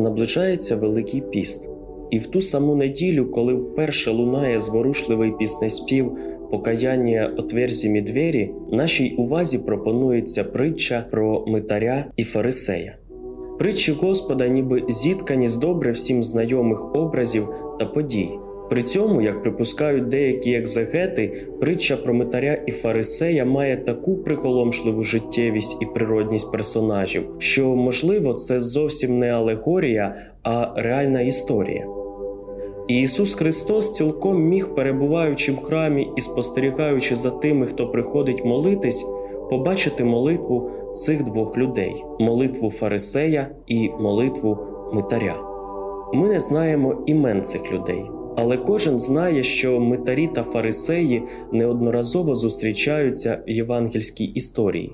Наближається Великий піст, і в ту саму неділю, коли вперше лунає зворушливий піснеспів покаяння отверзімі двері, нашій увазі пропонується притча про митаря і фарисея. Притчі Господа ніби зіткані з добре всім знайомих образів та подій. При цьому, як припускають деякі екзегети, притча про митаря і фарисея має таку приголомшливу життєвість і природність персонажів, що, можливо, це зовсім не алегорія, а реальна історія. І Ісус Христос цілком міг, перебуваючи в храмі і спостерігаючи за тими, хто приходить молитись, побачити молитву цих двох людей молитву фарисея і молитву митаря. Ми не знаємо імен цих людей, але кожен знає, що митарі та фарисеї неодноразово зустрічаються в євангельській історії.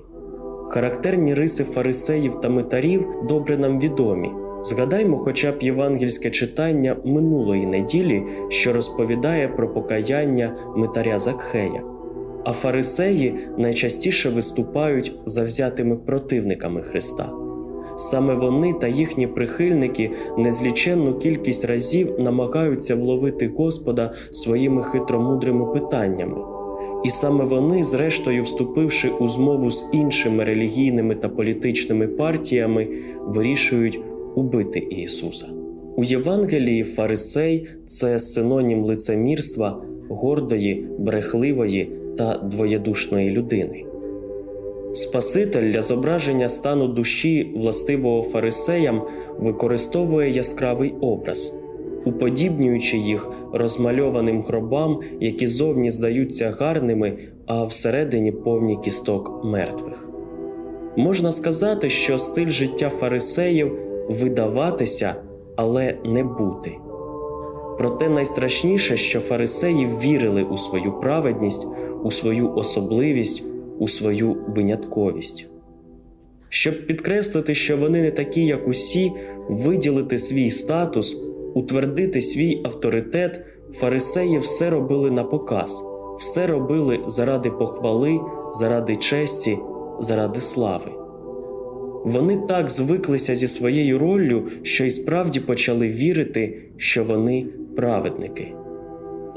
Характерні риси фарисеїв та митарів добре нам відомі. Згадаймо хоча б євангельське читання минулої неділі, що розповідає про покаяння митаря Закхея. А фарисеї найчастіше виступають завзятими противниками Христа. Саме вони та їхні прихильники незліченну кількість разів намагаються вловити Господа своїми хитромудрими питаннями. І саме вони, зрештою, вступивши у змову з іншими релігійними та політичними партіями, вирішують убити Ісуса. У Євангелії фарисей це синонім лицемірства, гордої, брехливої та двоєдушної людини. Спаситель для зображення стану душі властивого фарисеям використовує яскравий образ, уподібнюючи їх розмальованим гробам, які зовні здаються гарними, а всередині повні кісток мертвих. Можна сказати, що стиль життя фарисеїв видаватися, але не бути. Проте найстрашніше, що фарисеї вірили у свою праведність, у свою особливість, у свою винятковість. Щоб підкреслити, що вони не такі, як усі, виділити свій статус, утвердити свій авторитет, фарисеї все робили на показ, все робили заради похвали, заради честі, заради слави. Вони так звиклися зі своєю роллю, що й справді почали вірити, що вони праведники.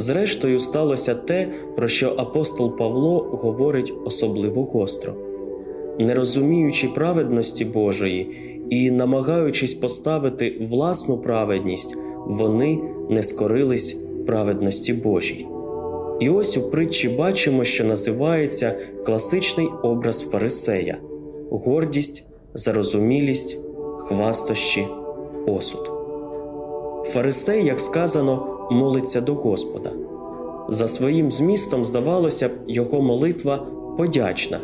Зрештою, сталося те, про що апостол Павло говорить особливо гостро. Не розуміючи праведності Божої і намагаючись поставити власну праведність, вони не скорились праведності Божій. І ось у притчі бачимо, що називається класичний образ фарисея гордість, зарозумілість, хвастощі, осуд. Фарисей, як сказано, молиться до Господа. За своїм змістом, здавалося б, його молитва подячна.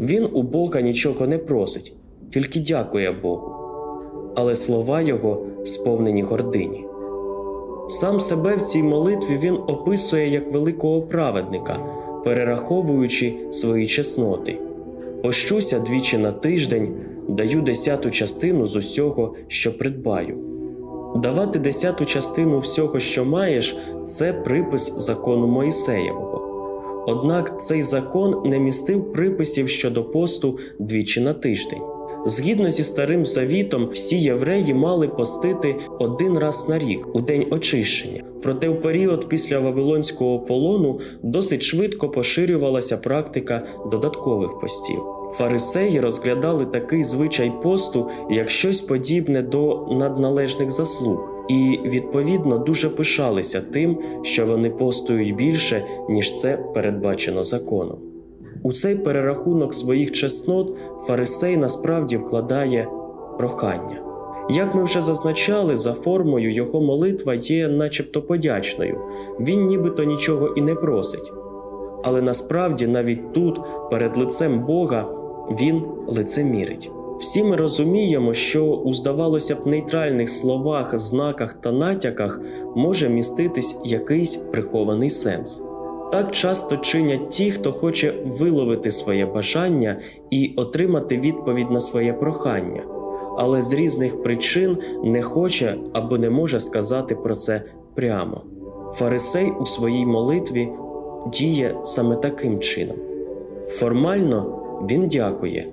Він у Бога нічого не просить, тільки дякує Богу. Але слова його сповнені гордині. Сам себе в цій молитві він описує як великого праведника, перераховуючи свої чесноти. Пощуся двічі на тиждень, даю десяту частину з усього, що придбаю. Давати десяту частину всього, що маєш, це припис закону Моїсеєвого. Однак цей закон не містив приписів щодо посту двічі на тиждень. Згідно зі старим завітом, всі євреї мали постити один раз на рік у день очищення. Проте в період після Вавилонського полону досить швидко поширювалася практика додаткових постів. Фарисеї розглядали такий звичай посту як щось подібне до надналежних заслуг, і відповідно дуже пишалися тим, що вони постують більше, ніж це передбачено законом. У цей перерахунок своїх чеснот фарисей насправді вкладає прохання. Як ми вже зазначали, за формою його молитва є начебто подячною, він нібито нічого і не просить. Але насправді навіть тут, перед лицем Бога, він лицемірить. Всі ми розуміємо, що у здавалося б нейтральних словах, знаках та натяках може міститись якийсь прихований сенс. Так часто чинять ті, хто хоче виловити своє бажання і отримати відповідь на своє прохання, але з різних причин не хоче або не може сказати про це прямо. Фарисей у своїй молитві діє саме таким чином. Формально він дякує,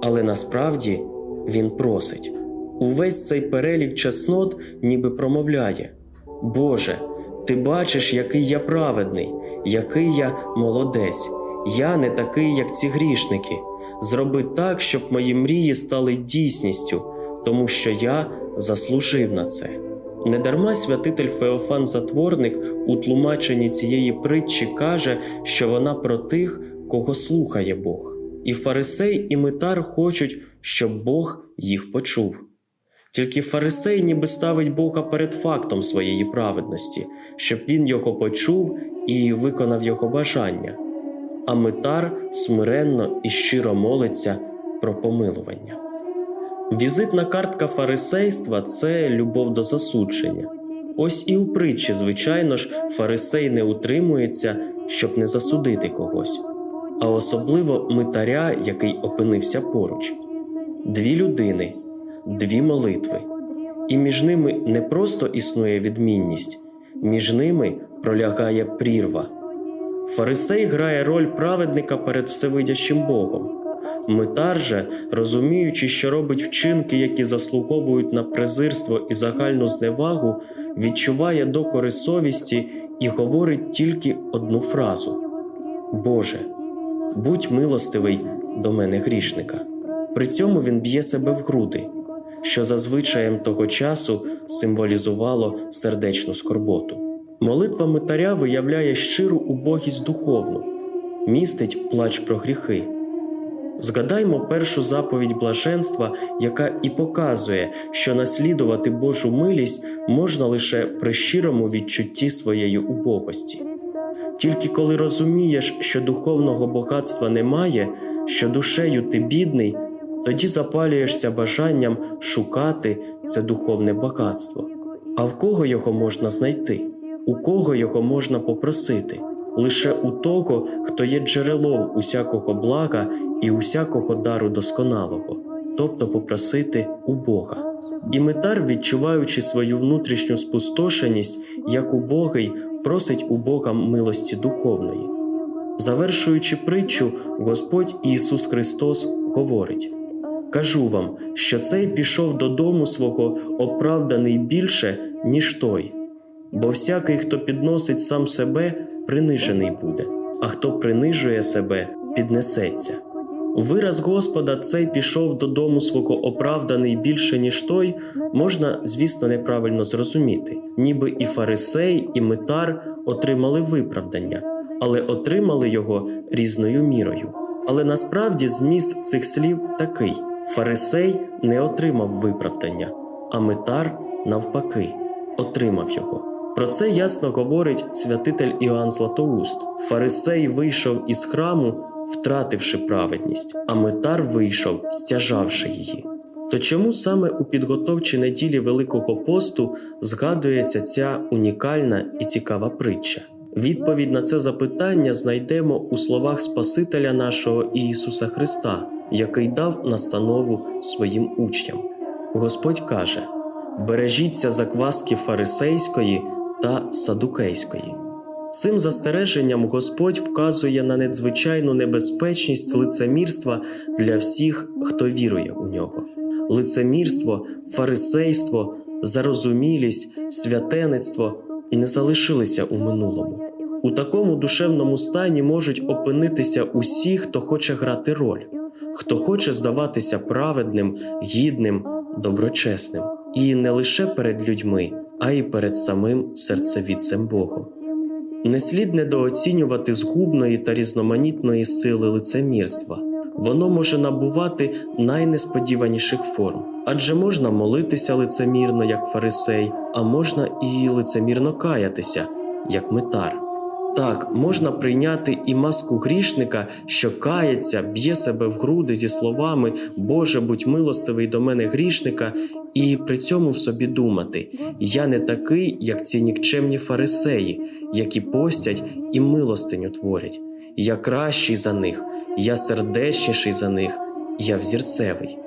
але насправді він просить. Увесь цей перелік чеснот ніби промовляє: Боже, ти бачиш, який я праведний, який я молодець, я не такий, як ці грішники. Зроби так, щоб мої мрії стали дійсністю, тому що я заслужив на це. Недарма святитель Феофан Затворник у тлумаченні цієї притчі каже, що вона про тих, кого слухає Бог. І фарисей, і митар хочуть, щоб Бог їх почув. Тільки фарисей ніби ставить Бога перед фактом своєї праведності, щоб він його почув і виконав його бажання, а митар смиренно і щиро молиться про помилування. Візитна картка фарисейства це любов до засудження. Ось і у притчі, звичайно ж, фарисей не утримується, щоб не засудити когось, а особливо митаря, який опинився поруч. Дві людини, дві молитви, і між ними не просто існує відмінність, між ними пролягає прірва. Фарисей грає роль праведника перед всевидящим Богом. Митар же, розуміючи, що робить вчинки, які заслуговують на презирство і загальну зневагу, відчуває докори совісті і говорить тільки одну фразу: Боже, будь милостивий до мене грішника. При цьому він б'є себе в груди, що за того часу символізувало сердечну скорботу. Молитва митаря виявляє щиру убогість духовну, містить плач про гріхи. Згадаймо першу заповідь блаженства, яка і показує, що наслідувати Божу милість можна лише при щирому відчутті своєї убогості. Тільки коли розумієш, що духовного багатства немає, що душею ти бідний, тоді запалюєшся бажанням шукати це духовне багатство. А в кого його можна знайти? У кого його можна попросити? Лише у того, хто є джерелом усякого блага і усякого дару досконалого, тобто попросити у Бога. І митар, відчуваючи свою внутрішню спустошеність, як убогий, просить у Бога милості духовної. Завершуючи притчу, Господь Ісус Христос говорить: Кажу вам, що цей пішов додому свого оправданий більше, ніж той, бо всякий, хто підносить сам себе, принижений буде, а хто принижує себе, піднесеться. Вираз Господа цей пішов додому свого оправданий більше, ніж той, можна, звісно, неправильно зрозуміти, ніби і фарисей, і митар отримали виправдання, але отримали його різною мірою. Але насправді зміст цих слів такий: фарисей не отримав виправдання, а митар, навпаки, отримав його. Про це ясно говорить святитель Іоанн Златоуст. Фарисей вийшов із храму, втративши праведність, а митар вийшов, стяжавши її. То чому саме у підготовчі неділі Великого посту згадується ця унікальна і цікава притча? Відповідь на це запитання знайдемо у словах Спасителя нашого Ісуса Христа, який дав настанову своїм учням. Господь каже: бережіться закваски фарисейської та садукейської. Цим застереженням Господь вказує на надзвичайну небезпечність лицемірства для всіх, хто вірує у нього. Лицемірство, фарисейство, зарозумілість, святеництво не залишилися у минулому. У такому душевному стані можуть опинитися усі, хто хоче грати роль, хто хоче здаватися праведним, гідним, доброчесним, і не лише перед людьми, а й перед самим серцевідцем Богом. Не слід недооцінювати згубної та різноманітної сили лицемірства. Воно може набувати найнесподіваніших форм, адже можна молитися лицемірно, як фарисей, а можна і лицемірно каятися, як митар. Так, можна прийняти і маску грішника, що кається, б'є себе в груди зі словами Боже, будь милостивий до мене грішника, і при цьому в собі думати: я не такий, як ці нікчемні фарисеї, які постять і милостиню творять. Я кращий за них, я сердечніший за них, я взірцевий.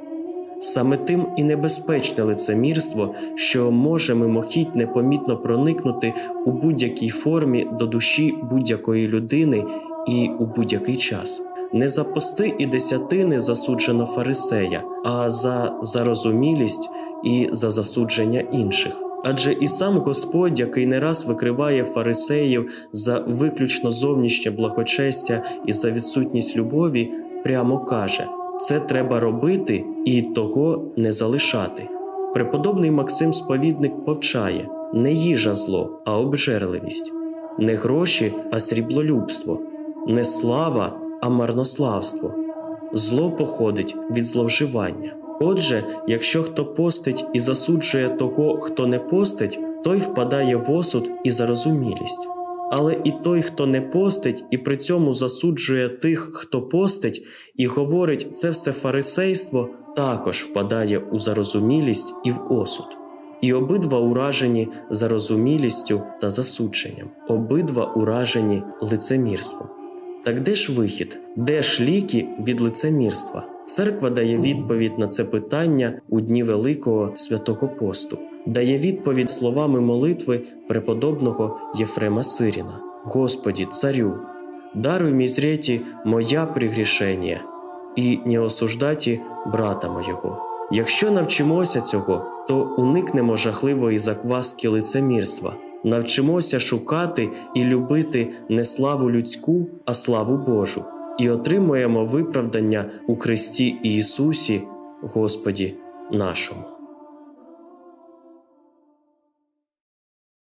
Саме тим і небезпечне лицемірство, що може мимохідь непомітно проникнути у будь-якій формі до душі будь-якої людини і у будь-який час. Не за пости і десятини засуджено фарисея, а за зарозумілість і за засудження інших. Адже і сам Господь, який не раз викриває фарисеїв за виключно зовнішнє благочестя і за відсутність любові, прямо каже: це треба робити і того не залишати. Преподобний Максим Сповідник повчає: не їжа зло, а обжерливість, не гроші, а сріблолюбство, не слава, а марнославство. Зло походить від зловживання. Отже, якщо хто постить і засуджує того, хто не постить, той впадає в осуд і зарозумілість. Але і той, хто не постить, і при цьому засуджує тих, хто постить, і говорить це все фарисейство, також впадає у зарозумілість і в осуд. І обидва уражені зарозумілістю та засудженням, обидва уражені лицемірством. Так де ж вихід, де ж ліки від лицемірства? Церква дає відповідь на це питання у дні Великого святого посту, дає відповідь словами молитви преподобного Єфрема Сиріна: Господі, царю, даруй мізреті моя пригрішення і не осуждаті брата моєго. Якщо навчимося цього, то уникнемо жахливої закваски лицемірства, навчимося шукати і любити не славу людську, а славу Божу, і отримуємо виправдання у Христі Ісусі, Господі нашому.